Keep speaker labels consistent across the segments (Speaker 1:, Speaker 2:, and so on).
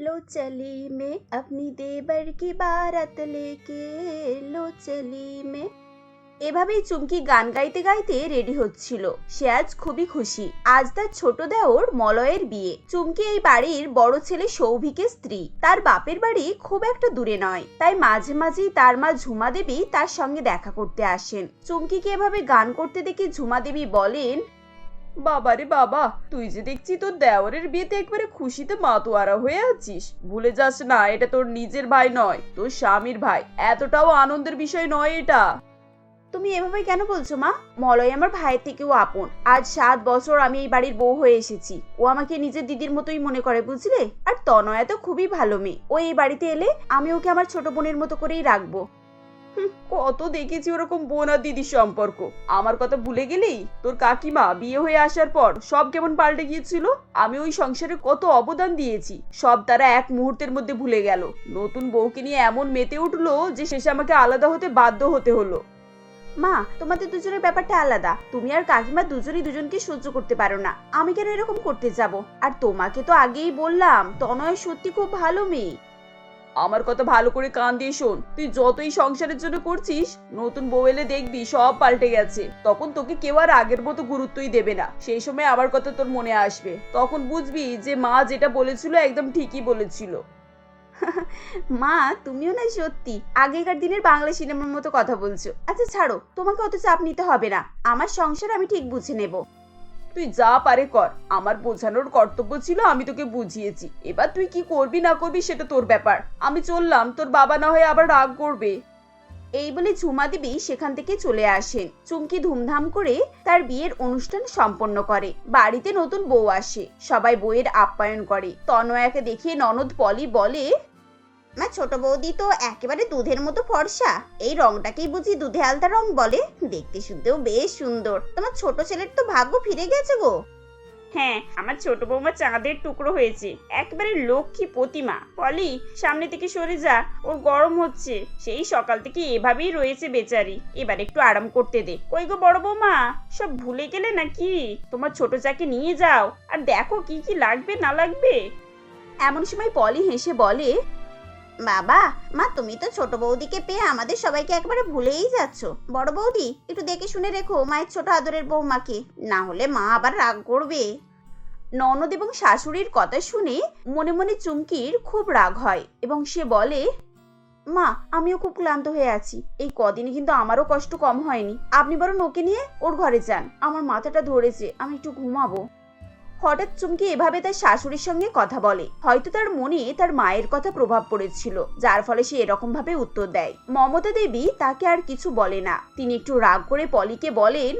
Speaker 1: लो चली में अपनी देवर की बारात लेके लो चली में এভাবেই চুমকি গান গাইতে গাইতে রেডি হচ্ছিল সে আজ খুবই খুশি আজ তার ছোট দেওর মলয়ের বিয়ে চুমকি এই বাড়ির বড় ছেলে সৌভিকের স্ত্রী তার বাপের বাড়ি খুব একটা দূরে নয় তাই মাঝে মাঝেই তার মা ঝুমা দেবী তার সঙ্গে দেখা করতে আসেন চুমকিকে এভাবে গান করতে দেখে ঝুমা দেবী বলেন
Speaker 2: বাবারে বাবা, তুই যে দেখছি তোর দেওরের বিয়েতে একবারে খুশিতে মাতোয়ারা হয়ে আছিস। ভুলে যাস না, এটা তোর নিজের ভাই নয়, তোর স্বামীর ভাই। এতটাও আনন্দের বিষয় নয় এটা।
Speaker 1: তুমি এভাবে কেন বলছো মা? মলয় আমার ভাইয়ের থেকেও আপন। আজ সাত বছর আমি এই বাড়ির বউ হয়ে এসেছি। ও আমাকে নিজের দিদির মতোই মনে করে, বুঝলে? আর তনয়া তো খুবই ভালো মেয়ে। ও এই বাড়িতে এলে আমি ওকে আমার ছোট বোনের মতো করেই রাখব।
Speaker 2: কত দেখেছি ওরকম বোন আর দিদির সম্পর্ক। আমার কথা ভুলে গেলেই তোর কাকিমা বিয়ে হয়ে আসার পর সব কেমন পাল্টে গিয়েছিল? আমি ওই সংসারে কত অবদান দিয়েছি। সব তারা এক মুহূর্তের মধ্যে ভুলে গেল। নতুন বউকে নিয়ে এমন মেতে উঠল যে শেষে আমাকে আলাদা হতে বাধ্য হতে হলো।
Speaker 1: মা, তোমাদের দুজনের ব্যাপারটা আলাদা। তুমি আর কাকিমা দুজনই দুজনকে সহ্য করতে পারো না। আমি কেন এরকম করতে যাব? আর তোমাকে তো আগেই বললাম, তনয় সত্যি খুব ভালো মেয়ে।
Speaker 2: আমার কথা ভালো করে কান দিয়ে শোন। তুই যতই সংসারের জন্য করছিস, নতুন বউ এলে দেখবি সব পাল্টে গেছে। তখন তোকে কেউ আর আগের মতো গুরুত্বই দেবে না। সেই সময় আমার কথা তোর মনে আসবে। তখন বুঝবি যে মা যেটা বলেছিল একদম ঠিকই বলেছিল।
Speaker 1: মা, তুমিও না সত্যি আগেকার দিনের বাংলা সিনেমার মতো কথা বলছো। আচ্ছা ছাড়ো, তোমাকে অত চাপ নিতে হবে না। আমার সংসার আমি ঠিক বুঝে নেব।
Speaker 2: তুই যা পারে কর। আমার বোঝানোর কর্তব্য ছিল, আমি তোকে বুঝিয়েছি। এবার তুই কি করবি না করবি সেটা তোর ব্যাপার। আমি চললাম, তোর বাবা না হয়ে আবার রাগ করবে।
Speaker 1: এই বলে ঝুমা দেবী সেখান থেকে চলে আসেন। চুমকি ধুমধাম করে তার বিয়ের অনুষ্ঠান সম্পন্ন করে। বাড়িতে নতুন বউ আসে। সবাই বউয়ের আপ্যায়ন করে। তনয়াকে দেখে ননদ পলি বলে মা ছোট বৌদি তো একেবারে দুধের মতো ফর্সা। এই রংটাকেই বুঝি দুধে আলতা রং বলে। দেখতে শুনতেও বেশ সুন্দর। তোমার ছোট ছেলের তো ভাগ্য ফিরে গেছে গো।
Speaker 2: হ্যাঁ আমার ছোট বৌমা চাঁদের টুকরো হয়েছে। একবারে লক্ষ্মী প্রতিমা। পলি সামনে থেকে সরে যা ওর গরম হচ্ছে। সেই সকাল থেকে এভাবেই রয়েছে বেচারি। এবার একটু আরাম করতে দে। ওই গো বড় বৌমা সব ভুলে গেলে নাকি? তোমার ছোট চাকে নিয়ে যাও। আর দেখো কি কি লাগবে না লাগবে।
Speaker 1: এমন সময় পলি হেসে বলে বাবা, মা, তুমি তো ছোট বৌদিকে পেয়ে আমাদের সবাইকে একবারে ভুলেই যাচ্ছ। বড় বৌদি, একটু দেখে শুনে রেখো মায়ের ছোট আদরের বৌমাকে। না হলে মা আবার রাগ করবে। ননদ এবং শাশুড়ির কথা শুনে মনে মনে চুমকির খুব রাগ হয় এবং সে বলে, মা, আমিও খুব ক্লান্ত হয়ে আছি। এই কদিনে কিন্তু আমারও কষ্ট কম হয়নি। আপনি বরং ওকে নিয়ে ওর ঘরে যান। আমার মাথাটা ধরেছে। আমি একটু ঘুমাবো। হঠাৎ চুমকি এভাবে তার শাশুড়ির সঙ্গে কথা বলে। হয়তো তার মনে তার মায়ের কথা প্রভাব পড়েছিল, যার ফলে সে এরকম ভাবে উত্তর দেয়। মমতা দেবী তাকে আর কিছু বলে না। তিনি একটু রাগ করে পলিকে বলেন,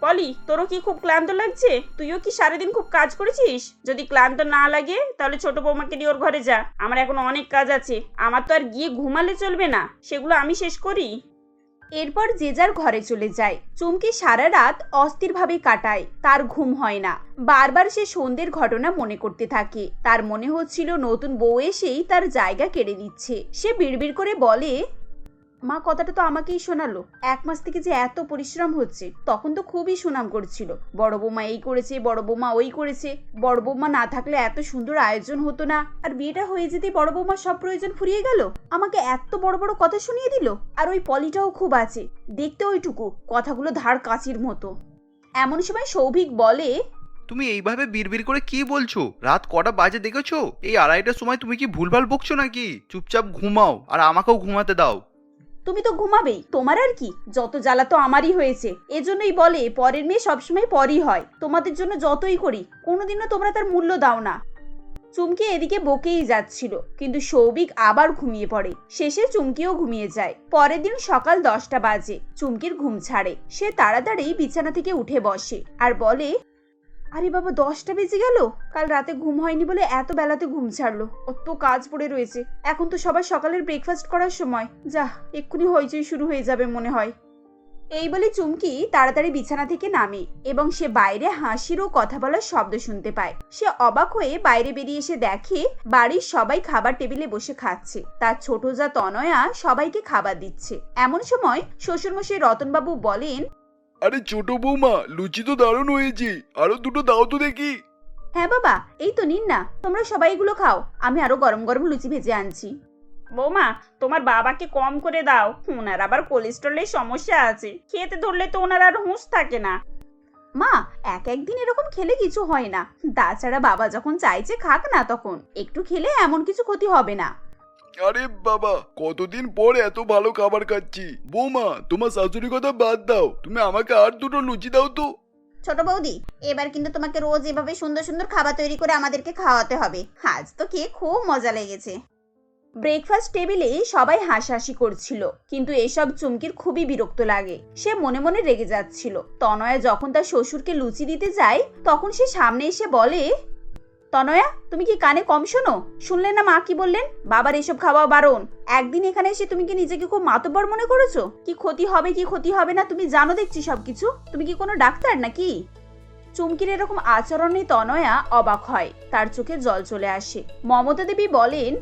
Speaker 2: পলি, তোরও কি খুব ক্লান্ত লাগছে? তুইও কি সারাদিন খুব কাজ করেছিস? যদি ক্লান্ত না লাগে, তাহলে ছোট বৌমাকে নিয়ে ওর ঘরে যা। আমার এখন অনেক কাজ আছে। আমার তো আর গিয়ে ঘুমালে চলবে না। সেগুলো আমি শেষ করি।
Speaker 1: এরপর যে যার ঘরে চলে যায়। চুমকি সারা রাত অস্থিরভাবে কাটায়, তার ঘুম হয় না। বারবার সে সন্ধ্যের ঘটনা মনে করতে থাকে। তার মনে হচ্ছিল নতুন বউ এসেই তার জায়গা কেড়ে নিচ্ছে। সে বিড়বিড় করে বলে মা কথাটা তো আমাকেই শোনালো। এক মাস থেকে যে এত পরিশ্রম হচ্ছে, তখন তো খুবই সুনাম করছিল। বড় বৌমা এই করেছে, বড় বৌমা ওই করেছে। বড় বৌমা না থাকলে এত সুন্দর আয়োজন হতো না। আর বিয়েটা হয়ে যেতে বড় বৌমার সব প্রয়োজন ফুরিয়ে গেল। আমাকে এত বড় বড় কথা শুনিয়ে দিল। আর ওই পলিটাও খুব আছে। দেখতে ওইটুকু, কথাগুলো ধার কাচির মতো। এমন সময় সৌভিক বলে,
Speaker 3: তুমি এইভাবে বিড়বিড় করে কি বলছো? রাত কটা বাজে দেখেছ? এই আড়াইটার সময় তুমি কি ভুলভাল বকছো নাকি? চুপচাপ ঘুমাও, আর আমাকেও ঘুমাতে দাও।
Speaker 1: তুমি তো ঘুমাবেই, তোমার আর কি? যত জ্বালা তো আমারই হয়েছে। এজন্যই বলে, পরের মেয়ে সবসময় পরই হয়। তোমাদের জন্য যতই করি, কোনোদিনও তোমরা তার মূল্য দাও না। চুমকি এদিকে বকেই যাচ্ছিল, কিন্তু সৌভিক আবার ঘুমিয়ে পড়ে। শেষে চুমকিও ঘুমিয়ে যায়। পরের দিন সকাল দশটা বাজে, চুমকির ঘুম ছাড়ে। সে তাড়াতাড়ি বিছানা থেকে উঠে বসে, আর বলে আরে বাবা, দশটা বেজে গেল? কাল রাতে ঘুম হয়নি বলে এত বেলাতে ঘুম ছাড়লো। অত কাজ পড়ে রয়েছে। এখন তো সবার সকালের ব্রেকফাস্ট করার সময়। যা এক্ষুনি হইচই শুরু হয়ে যাবে মনে হয়। এই বলে চুমকি তাড়াতাড়ি বিছানা থেকে নামে এবং সে বাইরে হাসির ও কথা বলার শব্দ শুনতে পায়। সে অবাক হয়ে বাইরে বেরিয়ে এসে দেখে বাড়ির সবাই খাবার টেবিলে বসে খাচ্ছে। তার ছোট যা তনয়া সবাইকে খাবার দিচ্ছে। এমন সময় শ্বশুরমশাই রতনবাবু বলেন
Speaker 3: আরে ছোট বৌমা, লুচি তো দারুণ হয়েছে। আরও দুটো দাও তো দেখি।
Speaker 1: হ্যাঁ বাবা, এই তো নিন না। তোমরা সবাই এগুলো খাও। আমি আরও গরম গরম লুচি ভেজে আনছি।
Speaker 2: বৌমা, তোমার বাবাকে কম করে দাও। ওনার আবার কোলেস্ট্রলের সমস্যা আছে। খেতে ধরলে তো ওনার আর হুঁশ থাকে না।
Speaker 1: মা, এক একদিন এরকম খেলে কিছু হয় না। তাছাড়া বাবা যখন চাইছে, খাক না তখন। একটু খেলে এমন কিছু ক্ষতি হবে না।
Speaker 4: আরে বাবা, কতদিন পর এত ভালো খাবার খাচ্ছি। বৌমা, তোমার শাশুড়ি কথা বাদ দাও। তুমি আমাকে আর দুটো লুচি দাও তো।
Speaker 5: ছোট বৌদি, এবার কিন্তু তোমাকে রোজ এভাবে সুন্দর সুন্দর খাবার তৈরি করে আমাদেরকে খাওয়াতে হবে। আজ তো খেয়ে খুব মজা লেগেছে।
Speaker 1: ব্রেকফাস্ট টেবিলে সবাই হাসাহাসি করছিল, কিন্তু এসব চুমকির খুবই বিরক্ত লাগে। সে মনে মনে রেগে যাচ্ছিল। তনয়া যখন তার শ্বশুরকে লুচি দিতে যায়, তখন সে সামনে এসে বলে তনয়া, তুমি কি কানে কম শোনো? শুনলে না মা কি বললেন? বাবার এসব খাওয়া বারণ। একদিন এখানে এসে তুমি কি নিজেকে খুব মাতব্বর মনে করেছ? কি ক্ষতি হবে, কি ক্ষতি হবে না, তুমি জানো দেখছি সবকিছু? তুমি কি কোনো ডাক্তার নাকি? চুমকির এরকম আচরণে তনয়া অবাক হয়। তার চোখে জল চলে আসে। মমতা দেবী বলেন,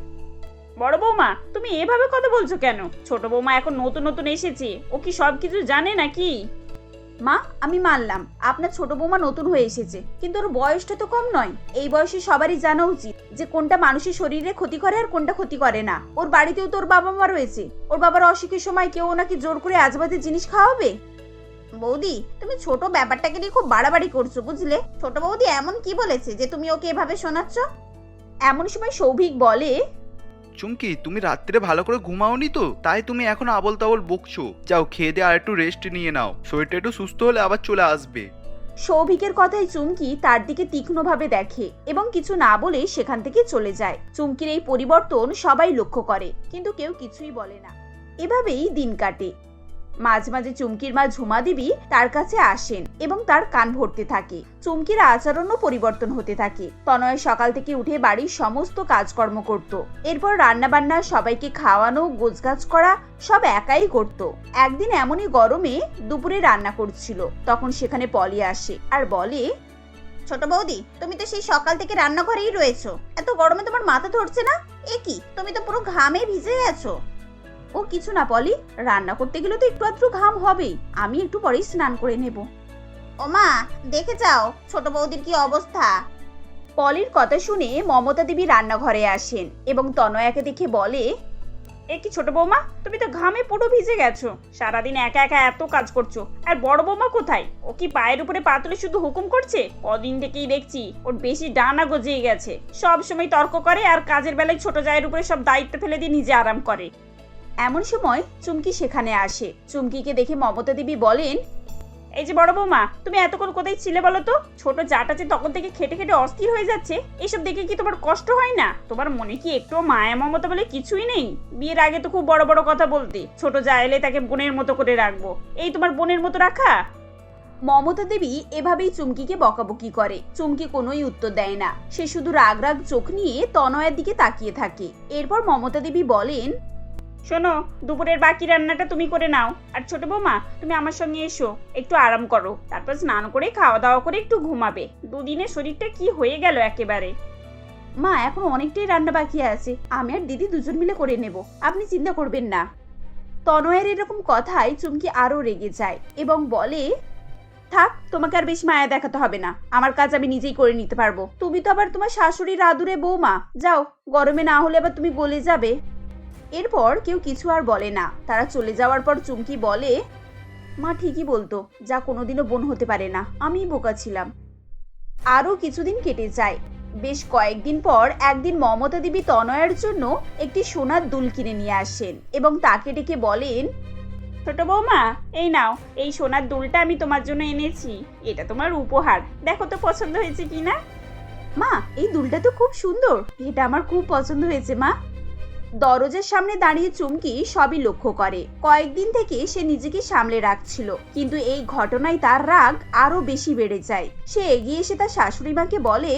Speaker 2: বড় বৌমা, তুমি এভাবে কথা বলছো কেন? ছোট বৌমা এখন নতুন নতুন এসেছে। ও কি সবকিছু জানে নাকি?
Speaker 1: মা, আমি মানলাম। আপনার ছোট বৌমা নতুন হয়ে এসেছে, কিন্তু ওর বয়সটা তো কম নয়। এই বয়সে সবারই জানা উচিত যে কোনটা মানুষের শরীরে ক্ষতি করে আর কোনটা ক্ষতি করে না। ওর বাড়িতেও তোর বাবা মা রয়েছে। ওর বাবার অসুখের সময় কেউ ওনাকে জোর করে আজবাজে জিনিস খাওয়াবে?
Speaker 5: বৌদি, তুমি ছোট ব্যাপারটাকে নিয়ে খুব বাড়াবাড়ি করছ, বুঝলে? ছোট বৌদি এমন কি বলেছে যে তুমি ওকে এভাবে শোনাচ্ছ?
Speaker 1: এমন সময় সৌভিক বলে
Speaker 3: চুমকি, তুমি রাত্রে ভালো করে ঘুমাওনি তো, তাই তুমি এখন আবল তাবল বকছো। যাও, খেয়ে দিয়ে আর একটু রেস্ট নিয়ে নাও। শরীরটা একটু সুস্থ হলে আবার চলে আসবে।
Speaker 1: সৌভিকের কথায় চুমকি তার দিকে তীক্ষ্ণভাবে দেখে এবং কিছু না বলে সেখান থেকে চলে যায়। চুমকির এই পরিবর্তন সবাই লক্ষ্য করে, কিন্তু কেউ কিছুই বলে না। এভাবেই দিন কাটে। মাঝে মাঝে চুমকির মা ঝুমা দেবী তার কাছে আসেন এবং তার কান ভরতে থাকে। চুমকির আচরণও পরিবর্তন হতে থাকে। তনয় সকাল থেকে উঠে বাড়ির সমস্ত কাজকর্ম করত। এরপর রান্নাবান্না, সবাইকে খাওয়ানো, গোছগাছ করা, সব একাই করত। একদিন এমনই গরমে দুপুরে রান্না করছিল। তখন সেখানে পলি আসে আর বলে,
Speaker 5: ছোট বৌদি, তুমি তো সেই সকাল থেকে রান্নাঘরেই রয়েছো। এত গরমে তোমার মাথা ধরছে না? এ কি? তুমি তো পুরো ঘামে ভিজে গেছো
Speaker 1: ও কিছু না পলি রান্না করতে গেলে তো একটু আধটু ঘাম হবেই আমি একটু পরেই স্নান করে নেব।
Speaker 5: ও মা দেখে যাও ছোট বৌদির কি অবস্থা?
Speaker 1: পলির কথা শুনে মমতা দেবী রান্নাঘরে আসেন এবং তনয়াকে দেখে বলে
Speaker 2: এ কি ছোট বৌমা তুমি তো ঘামে পুরো ভিজে গেছো। সারাদিন একা একা এত কাজ করছ। আর বড় বৌমা কোথায়? ও কি পায়ের উপরে পা তুলে শুধু হুকুম করছে? কদিন থেকেই দেখছি ওর বেশি ডানা গজিয়ে গেছে। সব সময় তর্ক করে আর কাজের বেলায় ছোট জায়ের উপরে সব দায়িত্ব ফেলে দিয়ে নিজে আরাম করে।
Speaker 1: এমন সময় চুমকি সেখানে আসে। চুমকিকে দেখে মমতা দেবী বলেন,
Speaker 2: এই যে বড় বৌমা, তুমি এতক্ষণ কোথায় ছিলে বলো তো? ছোট জাটাছে তখন থেকে খেটে খেটে অস্থির হয়ে যাচ্ছে, এসব দেখে কি তোমার কষ্ট হয় না? তোমার মনে কি একটু মায়া মমতা বলে কিছুই নেই? বিয়ের আগে তো খুব বড় বড় কথা বলতে, ছোট যা এলে তাকে বোনের মতো করে রাখব। এই তোমার বোনের মতো রাখা?
Speaker 1: মমতা দেবী এভাবেই চুমকিকে বকাবকি করে। চুমকি কোনোই উত্তর দেয় না। সে শুধু রাগ রাগ চোখ নিয়ে তনয়ের দিকে তাকিয়ে থাকে। এরপর মমতা দেবী বলেন
Speaker 2: শোনো, দুপুরের বাকি রান্নাটা তুমি করে নাও। আর ছোট বৌমা, তুমি আমার সঙ্গে এসো, একটু আরাম করো। তারপর স্নান করে খাওয়া দাওয়া করে একটু ঘুমাবে। দুদিনে শরীরটা কি হয়ে গেল একেবারে?
Speaker 1: মা, এখন অনেকটাই রান্না বাকি আছে। আমি আর দিদি দুজন মিলে করে নেব। আপনি চিন্তা করবেন না। তনয়ের এরকম কথায় চুমকি আরও রেগে যায় এবং বলে, থাক, তোমাকে আর বেশি মায়া দেখাতে হবে না। আমার কাজ আমি নিজেই করে নিতে পারব। তুমি তো আবার তোমার শাশুড়ির আদুরে বৌমা। যাও, গরমে না হলে আবার তুমি গলে যাবে। এরপর কেউ কিছু আর বলে না। তারা চলে যাওয়ার পর চুমকি বলে, মা ঠিকই বলতো, যা কোনোদিনও বোন হতে পারে না, আমিই বোকা ছিলাম। আরও কিছুদিন কেটে যায়। বেশ কয়েকদিন পর একদিন মমতা দেবী তনয়ের জন্য একটি সোনার দুল কিনে নিয়ে আসেন এবং তাকে ডেকে বলেন,
Speaker 2: ছোট বৌমা, এই নাও, এই সোনার দুলটা আমি তোমার জন্য এনেছি। এটা তোমার উপহার। দেখো তো পছন্দ হয়েছে কি না
Speaker 1: মা, এই দুলটা তো খুব সুন্দর। এটা আমার খুব পছন্দ হয়েছে, মা। দরজার সামনে দাঁড়িয়ে চুমকি সবই লক্ষ্য করে। কয়েকদিন থেকে সে নিজেকে সামলে রাখছিল, কিন্তু এই ঘটনায় তার রাগ আরও বেশি বেড়ে যায়। সে এগিয়ে এসে তার শাশুড়ি মাকে বলে,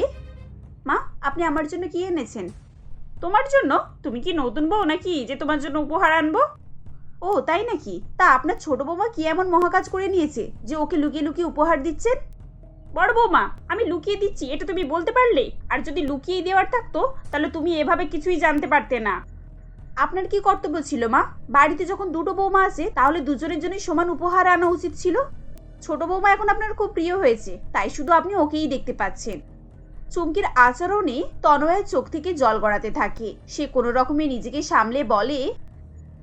Speaker 1: মা, আপনি আমার জন্য কি এনেছেন?
Speaker 2: তোমার জন্য? তুমি কি নতুন বউ নাকি? যে তোমার জন্য উপহার আনব?
Speaker 1: ও, তাই নাকি? তা আপনার ছোট বৌমা কি এমন মহাকাজ করে নিয়েছে যে ওকে লুকিয়ে লুকিয়ে উপহার দিচ্ছেন?
Speaker 2: বড় বৌমা, আমি লুকিয়ে দিচ্ছি, এটা তুমি বলতে পারলে? আর যদি লুকিয়ে দেওয়ার থাকতো, তাহলে তুমি এভাবে কিছুই জানতে পারতে না।
Speaker 1: আপনার কি কর্তব্য ছিল, মা? বাড়িতে যখন দুটো বৌমা আছে, তাহলে দুজনের জন্যই সমান উপহার আনা উচিত ছিল? ছোট বৌমা এখন আপনার খুব প্রিয় হয়েছে, তাই শুধু আপনি ওকেই দেখতে পাচ্ছেন। চুমকির আচরণে তনয়ের চোখ থেকে জল গড়াতে থাকে। সে কোনো রকমে নিজেকে সামলে বলে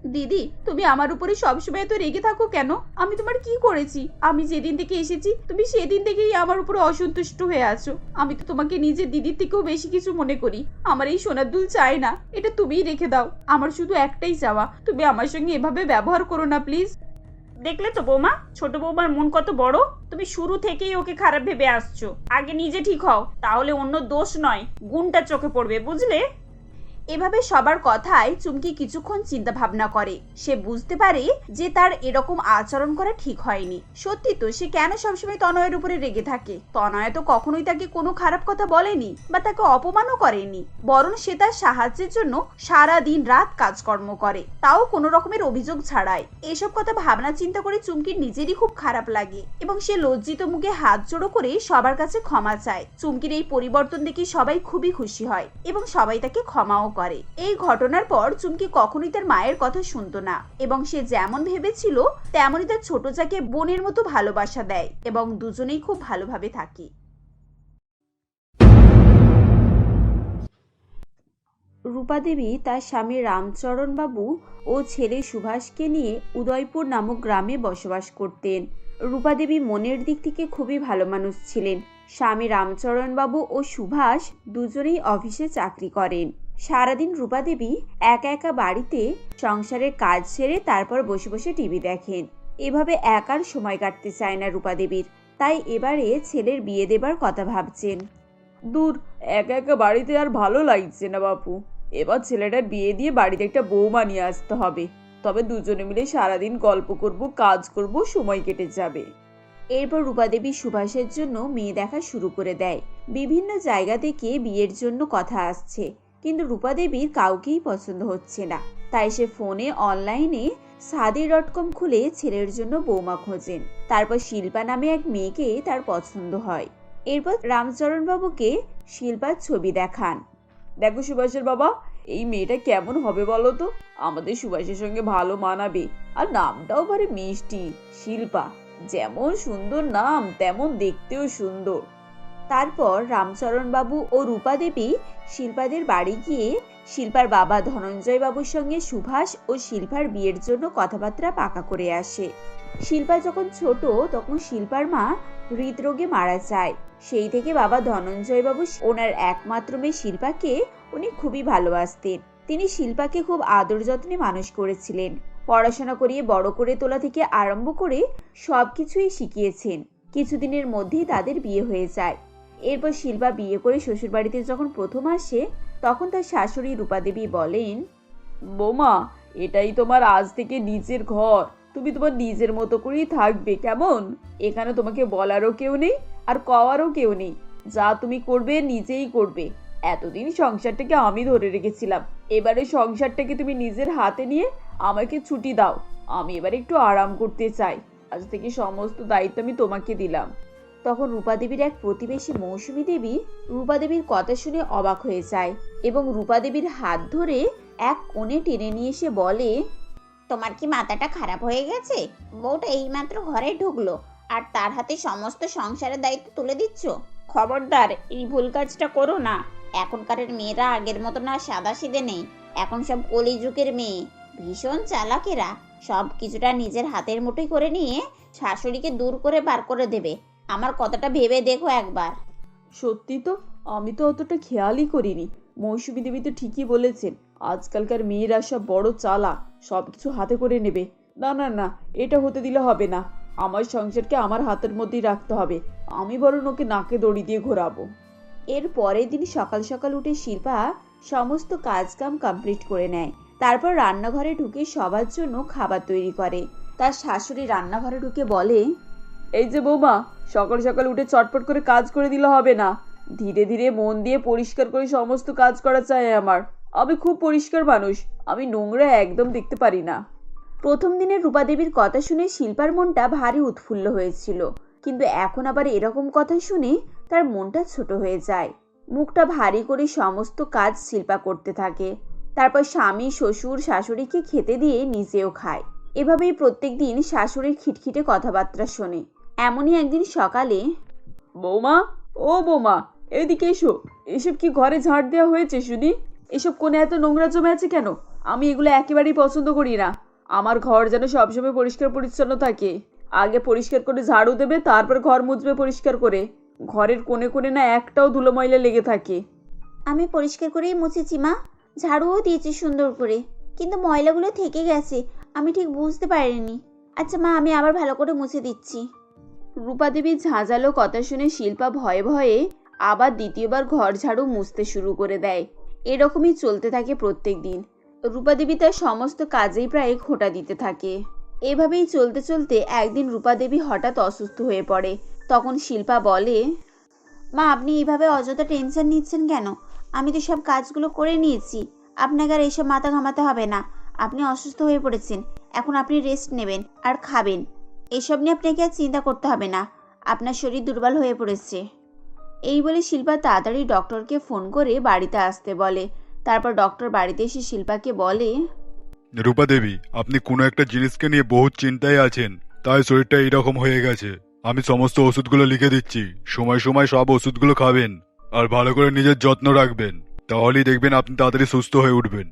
Speaker 1: দিদি, তুমি আমার উপরে সবসময় এত রেগে থাকো কেন? আমি তোমার কি করেছি? আমি যেদিন থেকে এসেছি, তুমি সেদিন থেকেই আমার উপরে অসন্তুষ্ট হয়ে আছো। আমি তো তোমাকে নিজের দিদির থেকেও বেশি কিছু মনে করি। আমার এই সোনার দুল চাই না, এটা তুমিই রেখে দাও। আমার শুধু একটাই চাওয়া, তুমি আমার সঙ্গে এভাবে ব্যবহার করো না, প্লিজ।
Speaker 2: দেখলে তো বৌমা, ছোট বৌমার মন কত বড়। তুমি শুরু থেকেই ওকে খারাপ ভেবে আসছো। আগে নিজে ঠিক হও, তাহলে অন্য দোষ নয়, গুণটা চোখে পড়বে, বুঝলে?
Speaker 1: এভাবে সবার কথায় চুমকি কিছুক্ষণ চিন্তা ভাবনা করে। সে বুঝতে পারে যে তার এরকম আচরণ করা ঠিক হয়নি। সত্যি তো, সে কেন সবসময় তনয়ের উপরে রেগে থাকে? তনয় তো কখনোই তাকে কোনো খারাপ কথা বলেনি বা তাকে অপমানও করেনি। বরং সে তার সাহায্যের জন্য সারা দিন রাত কাজকর্ম করে। তাও কোনো রকমের অভিযোগ ছাড়াই। এসব কথা ভাবনা চিন্তা করে চুমকির নিজেরই খুব খারাপ লাগে এবং সে লজ্জিত মুখে হাত জোড়ো করে সবার কাছে ক্ষমা চায়। চুমকির এই পরিবর্তন দেখে সবাই খুবই খুশি হয় এবং সবাই তাকে ক্ষমাও করে। এই ঘটনার পর চুমকি কখনোই তার মায়ের কথা শুনতো না এবং সে যেমন ভেবেছিল, তেমনই তার ছোট যাকে বোনের মতো ভালোবাসা দেয় এবং দুজনেই খুব ভালোভাবে থাকে। রূপা দেবী তার স্বামী রামচরণ বাবু ও ছেলে সুভাষকে নিয়ে উদয়পুর নামক গ্রামে বসবাস করতেন। রূপা দেবী মনের দিক থেকে খুবই ভালো মানুষ ছিলেন। স্বামী রামচরণ বাবু ও সুভাষ দুজনেই অফিসে চাকরি করেন। সারাদিন রূপা দেবী একা একা বাড়িতে সংসারের কাজ সেরে তারপর বসে বসে টিভি দেখেন। এভাবে একার সময় কাটতে চায় না রূপা দেবীর। তাই এবারে ছেলের বিয়ে দেবার কথা ভাবছেন। দূর একা একা বাড়িতে আর ভালো লাগছে না বাপু। এবার ছেলেটার বিয়ে দিয়ে বাড়িতে একটা বৌমা নিয়ে আসতে হবে। তবে দুজনে মিলে সারাদিন গল্প করব কাজ করব সময় কেটে যাবে। এরপর রূপাদেবী সুভাষের জন্য মেয়ে দেখা শুরু করে দেয়। বিভিন্ন জায়গা থেকে বিয়ের জন্য কথা আসছে। কিন্তু রূপা দেবীর কাউকেই পছন্দ হচ্ছে না। তাই সে ফোনে অনলাইনে সাদি ডট কম খুলে ছেলের জন্য বৌমা খোঁজেন। তারপর শিল্পা নামে এক মেয়েকে তার পছন্দ হয়। এরপর রামচরণ বাবুকে শিল্পার ছবি দেখান। দেখো সুভাষের বাবা, এই মেয়েটা কেমন হবে বলো তো? আমাদের সুভাষের সঙ্গে ভালো মানাবে। আর নামটাও ভারী মিষ্টি। শিল্পা, যেমন সুন্দর নাম, তেমন দেখতেও সুন্দর। তারপর রামচরণ বাবু ও রূপা দেবী শিল্পাদের বাড়ি গিয়ে শিল্পার বাবা ধনঞ্জয় বাবুর সঙ্গে সুভাষ ও শিল্পার বিয়ের জন্য কথাবার্তা পাকা করে আসে। শিল্পা যখন ছোট, তখন শিল্পার মা হৃদরোগে মারা যায়। সেই থেকে বাবা ধনঞ্জয় বাবু ওনার একমাত্র মেয়ে শিল্পাকে উনি খুবই ভালোবাসতেন। তিনি শিল্পাকে খুব আদর যত্নে মানুষ করেছিলেন। পড়াশোনা করিয়ে বড় করে তোলা থেকে আরম্ভ করে সব কিছুই শিখিয়েছেন। কিছুদিনের মধ্যেই তাদের বিয়ে হয়ে যায়। এরপর শিল্পা বিয়ে করে শ্বশুরবাড়িতে যখন প্রথম আসে, তখন তার শাশুড়ি রূপাদেবী বলেন, বোমা, এটাই তোমার আজ থেকে নিজের ঘর। তুমি তোমার নিজের মতো করেই থাকবে, কেমন? এখানে তোমাকে বলারও কেউ নেই আর কওয়ারও কেউ নেই। যা তুমি করবে, নিজেই করবে। এতদিন সংসারটাকে আমি ধরে রেখেছিলাম। এবারে সংসারটাকে তুমি নিজের হাতে নিয়ে আমাকে ছুটি দাও। আমি এবার একটু আরাম করতে চাই। আজ থেকে সমস্ত দায়িত্ব আমি তোমাকে দিলাম। তখন রূপাদেবীর এক প্রতিবেশী মৌসুমী দেবী রূপাদেবীর কথা শুনে অবাক হয়ে যায় এবং রূপাদেবীর হাত ধরে এক কোণে টেনে নিয়ে এসে বলে
Speaker 5: তোমার কি মাথাটা খারাপ হয়ে গেছে? বউটা এইমাত্র ঘরে ঢুকলো। আর তার হাতে সমস্ত সংসারের দায়িত্ব তুলে দিচ্ছ?
Speaker 2: খবরদার এই ভুল কাজটা করো না।
Speaker 5: এখনকারের মেয়েরা আগের মতো না সাদা সিদে নেই। এখন সব কলিযুগের মেয়ে। ভীষণ চালাকেরা। সব কিছুটা নিজের হাতের মুঠোই করে নিয়ে শাশুড়িকে দূর করে বার করে দেবে। আমার কথাটা ভেবে দেখো একবার।
Speaker 1: সত্যি তো? আমি তো অতটা খেয়ালই করিনি। মৌসুমী দেবী তো ঠিকই বলেছেন আজকালকার মেয়েরা সব বড় চালা সব কিছু হাতে করে নেবে। না না না এটা হতে দিলে হবে না। আমার সংসারকে আমার হাতের মধ্যেই রাখতে হবে। আমি বরং ওকে নাকে দড়ি দিয়ে ঘোরাবো। এর পরের দিন সকাল সকাল উঠে শিল্পা সমস্ত কাজকাম কমপ্লিট করে নেয়। তারপর রান্নাঘরে ঢুকে সবার জন্য খাবার তৈরি করে। তার শাশুড়ি রান্নাঘরে ঢুকে বলে এই যে বৌমা, সকাল সকাল উঠে চটপট করে কাজ করে দিলে হবে না। ধীরে ধীরে মন দিয়ে পরিষ্কার করে সমস্ত কাজ করা চাই আমার। আমি খুব পরিষ্কার মানুষ, আমি নোংরা একদম দেখতে পারি না। প্রথম দিনের রূপাদেবীর কথা শুনে শিল্পার মনটা ভারী উৎফুল্ল হয়েছিল। কিন্তু এখন আবার এরকম কথা শুনে তার মনটা ছোট হয়ে যায়। মুখটা ভারী করে সমস্ত কাজ শিল্পা করতে থাকে। তারপর স্বামী, শ্বশুর, শাশুড়িকে খেতে দিয়ে নিজেও খায়। এভাবেই প্রত্যেক দিন শাশুড়ির খিটখিটে কথাবার্তা শোনে। এমনই একদিন সকালে বৌমা ও বৌমা এদিকে এসো। এসব কি ঘরে ঝাড় দেওয়া হয়েছে শুনি? এসব কোণে এত নোংরা জমে আছে কেন? আমি এগুলো একেবারেই পছন্দ করি না। আমার ঘর যেন সবসময় পরিষ্কার পরিচ্ছন্ন থাকে। আগে পরিষ্কার করে ঝাড়ু দেবে তারপর ঘর মুছবে পরিষ্কার করে। ঘরের কোণে কোণে না একটাও ধুলো ময়লা লেগে থাকে।
Speaker 5: আমি পরিষ্কার করেই মুছেছি মা। ঝাড়ুও দিয়েছি সুন্দর করে। কিন্তু ময়লাগুলো থেকে গেছে। আমি ঠিক বুঝতে পারিনি। আচ্ছা মা আমি আবার ভালো করে মুছে দিচ্ছি।
Speaker 1: রূপা দেবীর ঝাঁঝালো কথা শুনে শিল্পা ভয়ে ভয়ে আবার দ্বিতীয়বার ঘর ঝাড়ু মুছতে শুরু করে দেয়। এরকমই চলতে থাকে প্রত্যেক দিন। রূপা দেবী তার সমস্ত কাজেই প্রায় খোঁটা দিতে থাকে। এভাবেই চলতে চলতে একদিন রূপা দেবী হঠাৎ অসুস্থ হয়ে পড়ে। তখন শিল্পা বলে,
Speaker 5: মা, আপনি এইভাবে অযথা টেনশন নিচ্ছেন কেন? আমি তো সব কাজগুলো করে নিয়েছি। আপনাকে আর এইসব মাথা ঘামাতে হবে না। আপনি অসুস্থ হয়ে পড়েছেন। এখন আপনি রেস্ট নেবেন আর খাবেন। এসব নিয়ে আপনাকে আর চিন্তা করতে হবে না। আপনার শরীর দুর্বল হয়ে পড়েছে।
Speaker 1: এই বলে শিল্পা তাড়াতাড়ি ডক্টরকে ফোন করে বাড়িতে আসতে বলে। তারপর ডক্টর বাড়িতে এসে শিল্পাকে বলে,
Speaker 4: রূপা দেবী, আপনি কোনো একটা জিনিসকে নিয়ে বহুত চিন্তায় আছেন। তাই শরীরটা এইরকম হয়ে গেছে। আমি সমস্ত ওষুধগুলো লিখে দিচ্ছি। সময় সময় সব ওষুধগুলো খাবেন। আর ভালো করে নিজের যত্ন রাখবেন। তাহলেই দেখবেন আপনি তাড়াতাড়ি সুস্থ হয়ে উঠবেন।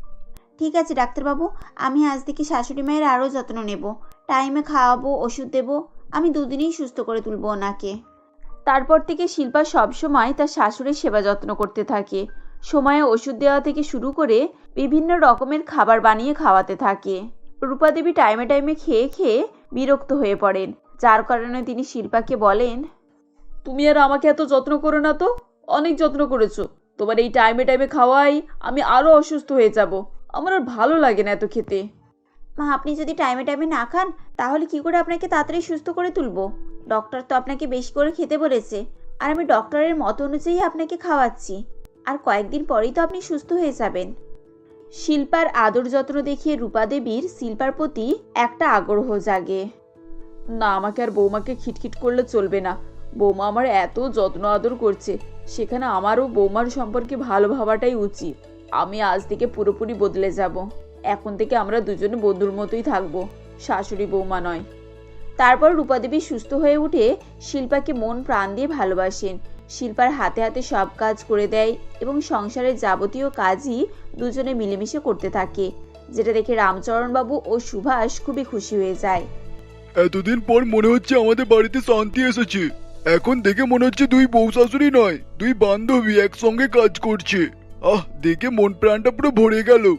Speaker 5: ঠিক আছে, ডাক্তারবাবু। আমি আজ থেকে শাশুড়ি মায়ের আরও যত্ন নেব। টাইমে খাওয়াবো, ওষুধ দেবো। আমি দুদিনেই সুস্থ করে তুলবো ওনাকে।
Speaker 1: তারপর থেকে শিল্পা সবসময় তার শাশুড়ির সেবা যত্ন করতে থাকে। সময়ে ওষুধ দেওয়া থেকে শুরু করে বিভিন্ন রকমের খাবার বানিয়ে খাওয়াতে থাকে। রূপাদেবী টাইমে টাইমে খেয়ে খেয়ে বিরক্ত হয়ে পড়েন। যার কারণে তিনি শিল্পাকে বলেন, তুমি আর আমাকে এত যত্ন করো না তো? অনেক যত্ন করেছ। তোমার এই টাইমে টাইমে খাওয়াই আমি আরও অসুস্থ হয়ে যাব। আমার আর ভালো লাগে না এত খেতে।
Speaker 5: মা, আপনি যদি টাইমে টাইমে না খান, তাহলে কি করে আপনাকে তাড়াতাড়ি সুস্থ করে তুলবো? ডক্টর তো আপনাকে বেশি করে খেতে বলেছে। আর আমি ডক্টরের মত অনুযায়ী আপনাকে খাওয়াচ্ছি। আর কয়েকদিন পরেই তো আপনি সুস্থ হয়ে যাবেন।
Speaker 1: শিল্পার আদর যত্ন দেখিয়ে রূপা দেবীর শিল্পার প্রতি একটা আগ্রহ জাগে। না, আমাকে আর বৌমাকে খিটখিট করলে চলবে না। বৌমা আমার এত যত্ন আদর করছে, সেখানে আমারও বৌমার সম্পর্কে ভালো ভাবাটাই উচিত। আমি আজ থেকে পুরোপুরি বদলে যাব। এখন থেকে আমরা দুজনে বন্ধুর মতোই থাকব, শাশুড়ি বৌমা নয়। তারপর রূপাদেবী সুস্থ হয়ে উঠে শিল্পাকে মন প্রাণ দিয়ে ভালোবাসেন। শিল্পার হাতে হাতে সব কাজ করে দেয় এবং সংসারের যাবতীয় কাজই দুজনে মিলেমিশে করতে থাকে, যেটা দেখে রামচরণবাবু ও সুভাষ খুবই খুশি হয়ে যায়।
Speaker 4: এতদিন পর মনে হচ্ছে আমাদের বাড়িতে শান্তি এসেছে। এখন দেখে মনে হচ্ছে দুই বউ শাশুড়ি নয়, দুই বান্ধবী একসঙ্গে কাজ করছে। আহ দেখে মন প্রাণটা পুরো ভরে গেল।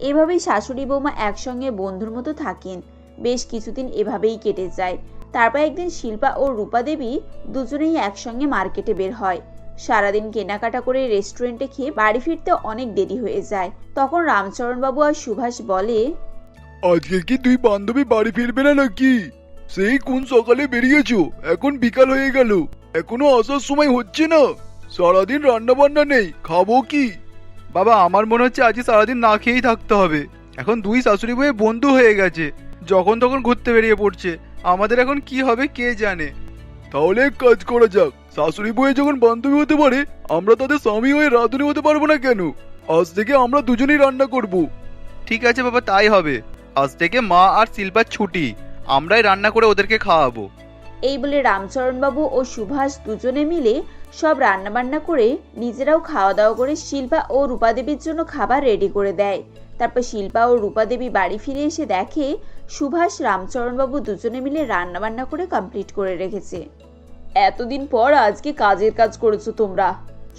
Speaker 1: এভাবেই শাশুড়ি বৌমা একসঙ্গে বন্ধুর মতো থাকেন। বেশ কিছুদিন এভাবেই কেটে যায়। তারপর একদিন শিল্পা ও রূপা দেবী দুজনেই একসঙ্গে মার্কেটে বের হয়। সারাদিন কেনাকাটা করে রেস্টুরেন্টে খেয়ে বাড়ি ফিরতে অনেক দেরি হয়ে যায়। তখন রামচরণবাবু আর সুভাষ বলে
Speaker 4: আজকে কি তুই বান্ধবী বাড়ি ফিরবে না নাকি? সেই কোন সকালে বেরিয়েছো? এখন বিকাল হয়ে গেল। এখনও আসার সময় হচ্ছে না। সারাদিন রান্না বান্না নেই, খাব কি?
Speaker 3: বাবা, আমার মনে হচ্ছে আজকে সারাদিন না খেয়েই থাকতে হবে। এখন দুই শাশুড়ি বয়ে বন্ধু হয়ে গেছে, যখন তখন ঘুরতে বেরিয়ে পড়ছে। আমাদের এখন কি হবে কে জানে?
Speaker 4: তাহলে এক কাজ করা যাক, শাশুড়ি বয়ে যখন বান্ধবী হতে পারে, আমরা তাদের স্বামী হয়ে রাঁধুনি হতে পারব না কেন? আজ থেকে আমরা দুজনেই রান্না করব।
Speaker 3: ঠিক আছে বাবা, তাই হবে। আজ থেকে মা আর শিল্পার ছুটি, আমরাই রান্না করে ওদেরকে খাওয়াবো।
Speaker 1: এই বলে রামচরণবাবু ও সুভাষ দুজনে মিলে সব রান্নাবান্না করে নিজেরাও খাওয়া দাওয়া করে শিল্পা ও রূপাদেবীর জন্য খাবার রেডি করে দেয়। তারপর শিল্পা ও রূপাদেবী বাড়ি ফিরে এসে দেখে সুভাষ, রামচরণবাবু দুজনে মিলে রান্নাবান্না করে কমপ্লিট করে রেখেছে। এতদিন পর আজকে কাজের কাজ করেছ তোমরা।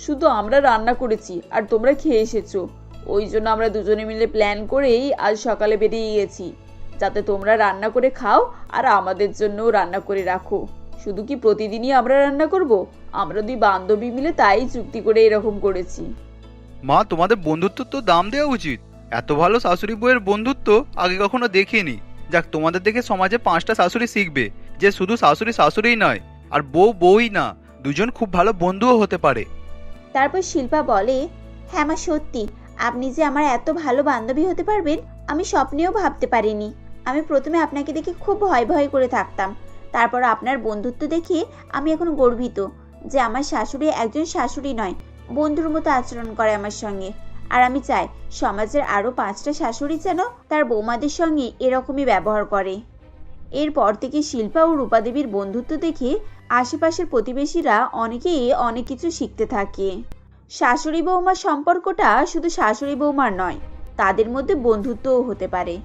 Speaker 1: শুধু আমরা রান্না করেছি আর তোমরা খেয়ে এসেছ। ওই জন্য আমরা দুজনে মিলে প্ল্যান করেই আজ সকালে বেরিয়ে গেছি যাতে তোমরা রান্না করে খাও আর আমাদের জন্যও রান্না করে রাখো। শুধু কি প্রতিদিনই আমরা রান্না করব? আমরা দুই বান্ধবী মিলে তাই চুক্তি করে এরকম করেছি।
Speaker 3: মা তোমাদের বন্ধুত্ব তো দাম দেওয়া উচিত। এত ভালো শাশুড়ি বউয়ের বন্ধুত্ব আগে কখনো দেখিনি। যাক তোমাদের দেখে সমাজে পাঁচটা শাশুড়ি শিখবে যে শুধু শাশুড়ি শাশুড়িই নয় আর বউ বউই না দুজন খুব ভালো বন্ধুও হতে পারে।
Speaker 5: তারপর শিল্পা বলে হ্যাঁ মা সত্যি আপনি যে আমার এত ভালো বান্ধবী হতে পারবেন আমি স্বপ্নেও ভাবতে পারিনি। আমি প্রথমে আপনাকে দেখে খুব ভয় ভয় করে থাকতাম। তারপর আপনার বন্ধুত্ব দেখে আমি এখন গর্বিত যে আমার শাশুড়ি একজন শাশুড়ি নয়, বন্ধুর মতো আচরণ করে আমার সঙ্গে। আর আমি চাই সমাজের আরও পাঁচটা শাশুড়ি যেন তার বৌমাদের সঙ্গে এরকমই ব্যবহার করে। এরপর থেকে শিল্পা ও রূপাদেবীর বন্ধুত্ব দেখে
Speaker 1: আশেপাশের প্রতিবেশীরা অনেকেই অনেক কিছু শিখতে থাকে। শাশুড়ি বৌমার সম্পর্কটা শুধু শাশুড়ি বৌমার নয়, তাদের মধ্যে বন্ধুত্বও হতে পারে।